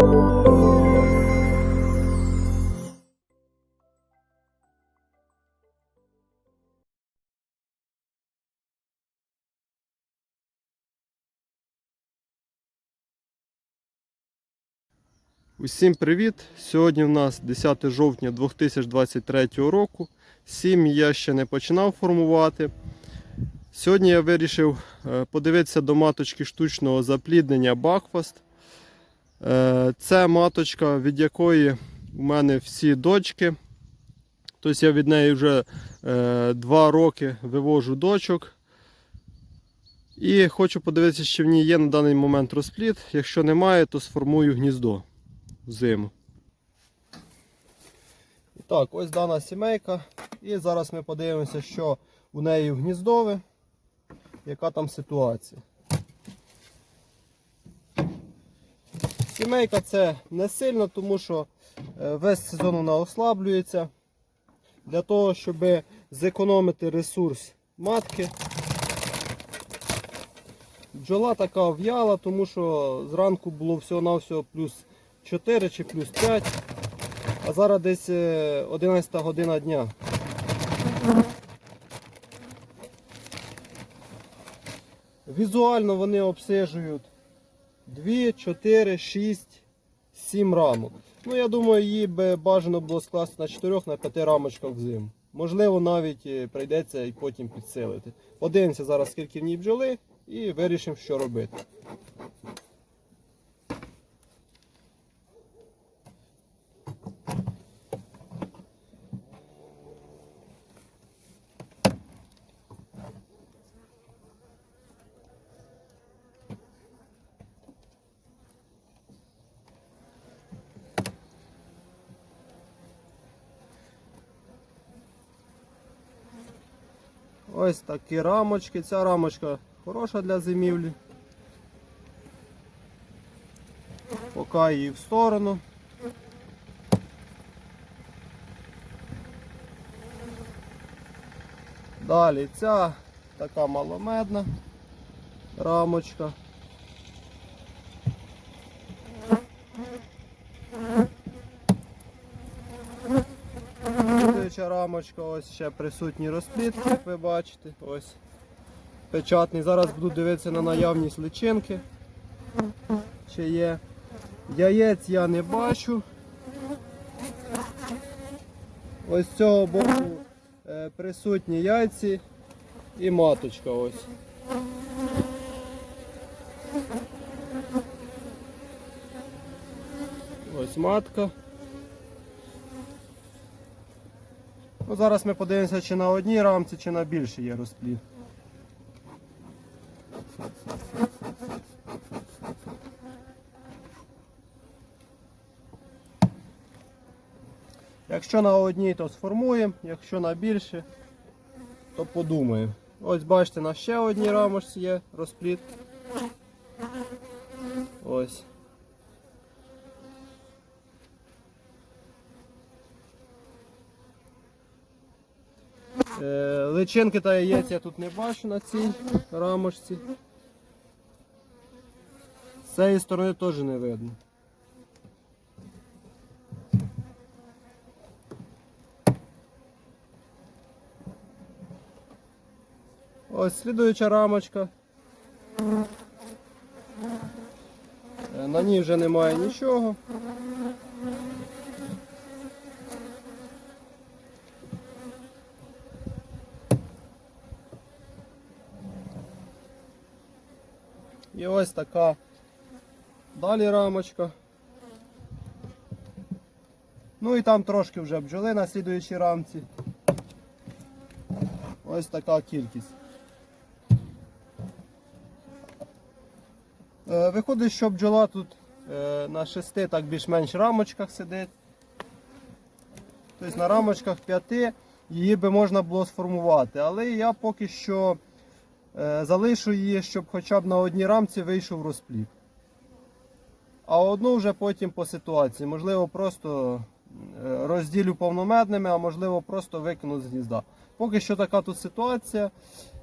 Усім привіт! Сьогодні в нас 10 жовтня 2023 року. Сім я ще не починав формувати. Сьогодні я вирішив е, подивитися до маточки штучного запліднення Бакфаст. Е, Це маточка, від якої у мене всі дочки. Тобто я від неї вже 2 роки вивожу дочок. І хочу подивитися, чи в ній є на даний момент розплід. Якщо немає, то сформую гніздо зиму. І так, ось дана сімейка. І зараз ми подивимося, що у неї в гніздове, яка там ситуація. Сімейка це не сильно, тому що е, весь сезон вона ослаблюється. Для того, щоб зекономити ресурс матки. Бджола така в'яла, тому що зранку було всього-навсього плюс 4 чи плюс 5, а зараз десь е, 11 година дня. Візуально вони обсижують 2, 4, 6, 7 рамок. Ну, я думаю, її би бажано було скласти на 4 на 5 рамочках взим. Можливо, навіть е, прийдеться і потім підсилити. Подивимося зараз, скільки в ній бджоли, і вирішимо, що робити. Ось такі рамочки. Ця рамочка хороша для зимівлі. Пока її в сторону. Далі ця така маломедна рамочка. Слідуюча рамочка, ось ще присутній розплід, як ви бачите. Ось печатний. Зараз буду дивитися на наявність личинки. Чи є. Яєць я не бачу. Ось з цього боку е, присутні яйці і маточка ось. Ось матка. Ну, зараз ми подивимося, чи на одній рамці, чи на більшій є розплід. Якщо на одній, то сформуємо, якщо на більше, то подумаємо. Ось бачите, на ще одній рамочці є розплід. Ось. Личинки та яєць я тут не бачу на цій рамочці. З цієї сторони теж не видно. Ось слідуюча рамочка. Е, На ній вже немає нічого. І ось така далі рамочка. Ну і там трошки вже бджоли на слідуючій рамці. Ось така кількість. Е, Виходить, що бджола тут е, на шести так більш-менш рамочках сидить. Тобто на рамочках п'яти її би можна було сформувати. Але я поки що Залишу її, щоб хоча б на одній рамці вийшов розплід. А одну вже потім по ситуації. Можливо, просто е, розділю повномедними, а можливо, просто викину з гнізда. Поки що така тут ситуація.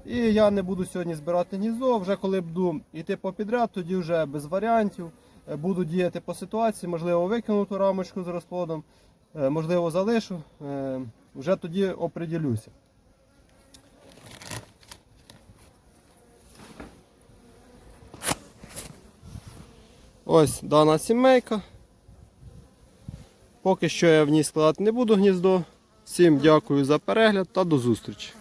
І я не буду сьогодні збирати гніздо. Вже коли буду йти по підряд, тоді вже без варіантів. е, буду діяти по ситуації, можливо, викину ту рамочку з розплодом, е, можливо, залишу. Е, Вже тоді оприділюся. Ось дана сімейка. Поки що я в ній складати не буду гніздо. Всім дякую за перегляд та до зустрічі.